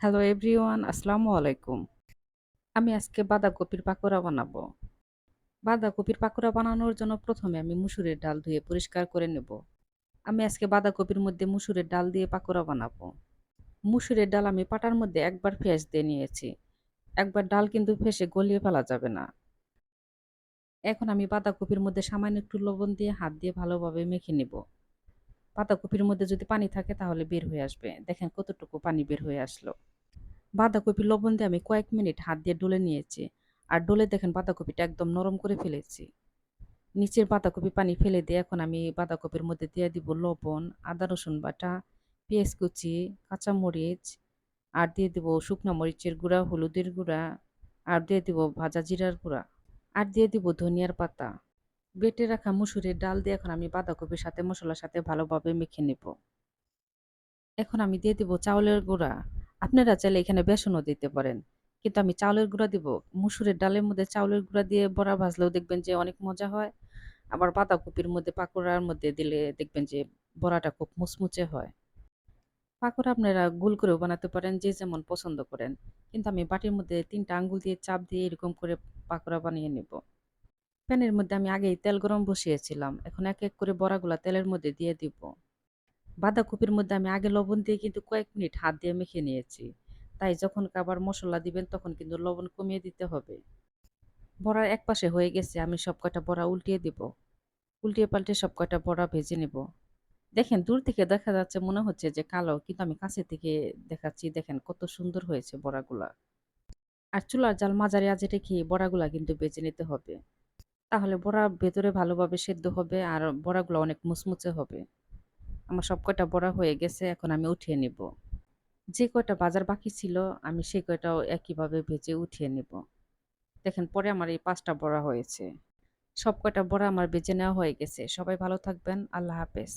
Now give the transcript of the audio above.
Hello everyone, আসসালামু আলাইকুম। আমি আজকে বাঁধাকপির পাকোড়া বানাবো। বাঁধাকপির পাকোড়া বানানোর জন্য প্রথমে আমি মুসুরের ডাল ধুয়ে পরিষ্কার করে নেব। আমি আজকে বাঁধাকপির মধ্যে মুসুরের ডাল দিয়ে পাকোড়া বানাবো। মুসুরের ডাল আমি পাটার মধ্যে একবার ফেস দিয়ে নিয়েছি। একবার ডাল কিন্তু ফেসে গলিয়ে ফেলা যাবে না। এখন আমি বাঁধাকপির মধ্যে সামান্য একটু লবণ দিয়ে হাত দিয়ে ভালোভাবে মেখে নেব। বাঁধাকপির মধ্যে যদি পানি থাকে তাহলে বের হয়ে আসবে। দেখেন কতটুকু পানি বের হয়ে আসলো। বাঁধাকপি লবণ দিয়ে আমি কয়েক মিনিট হাত দিয়ে ডলে নিয়েছি। আর ডলে দেখেন বাঁধাকপিটা একদম নরম করে ফেলেছি। নিচের বাঁধাকপি পানি ফেলে দিয়ে এখন আমি বাঁধাকপির মধ্যে দিয়ে দিব লবণ, আদা, রসুন বাটা, পেঁয়াজ কুচি, কাঁচামরিচ, আর দিয়ে দিব শুকনো মরিচের গুঁড়া, হলুদের গুঁড়া, আর দিয়ে দিব ভাজা জিরার গুঁড়া, আর দিয়ে দিব ধনিয়ার পাতা। বেটে রাখা মুসুরের ডাল দিয়ে এখন আমি বাঁধাকপির সাথে মশলার সাথে ভালোভাবে মেখে নেব। এখন আমি দিয়ে দিব চাউলের গুঁড়া। আপনারা চাইলে এখানে বেসনও দিতে পারেন। কিন্তু আমি চাউলের গুঁড়া দিব। মুসুরের ডালের মধ্যে চাউলের গুঁড়া দিয়ে বড়া ভাজলেও দেখবেন যে অনেক মজা হয়। আবার বাঁধাকপির মধ্যে পাকোড়ার মধ্যে দিলে দেখবেন যে বড়াটা খুব মুচমুচে হয়। পাকোড়া আপনারা গোল করেও বানাতে পারেন, যে যেমন পছন্দ করেন। কিন্তু আমি বাটির মধ্যে তিনটা আঙ্গুল দিয়ে চাপ দিয়ে এরকম করে পাকোড়া বানিয়ে নেব। প্যানের মধ্যে আমি আগেই তেল গরম বসিয়েছিলাম। এখন এক এক করে বড়াগুলা তেলের মধ্যে দিয়ে দিব। বাঁধাকপির মধ্যে আমি আগে লবণ দিয়ে কিন্তু কয়েক মিনিট হাত দিয়ে মেখে নিয়েছি। তাই যখন আবার মশলা দিবেন তখন কিন্তু লবণ কমিয়ে দিতে হবে। বড়ার এক পাশে হয়ে গেছে, আমি সব কয়টা বড়া উল্টিয়ে দিব। উল্টিয়ে পাল্টে সব কয়টা বড়া ভেজে নেব। দেখেন, দূর থেকে দেখা যাচ্ছে, মনে হচ্ছে যে কালো, কিন্তু আমি কাছে থেকে দেখাচ্ছি, দেখেন কত সুন্দর হয়েছে বড়াগুলা। আর চুলার জাল মাঝারি আজে রেখে বড়াগুলা কিন্তু বেজে নিতে হবে। তাহলে বড়া ভেতরে ভালোভাবে সেদ্ধ হবে আর বড়াগুলো অনেক মুচমুচে হবে। আমার সব কয়টা বড়া হয়ে গেছে, এখন আমি উঠিয়ে নিব। যে কয়টা বাজার বাকি ছিল, আমি সেই কয়টাও একইভাবে ভেজে উঠিয়ে নেব। দেখেন, পরে আমার এই পাঁচটা বড়া হয়েছে। সব কয়টা বড়া আমার বেজে নেওয়া হয়ে গেছে। সবাই ভালো থাকবেন। আল্লাহ হাফেজ।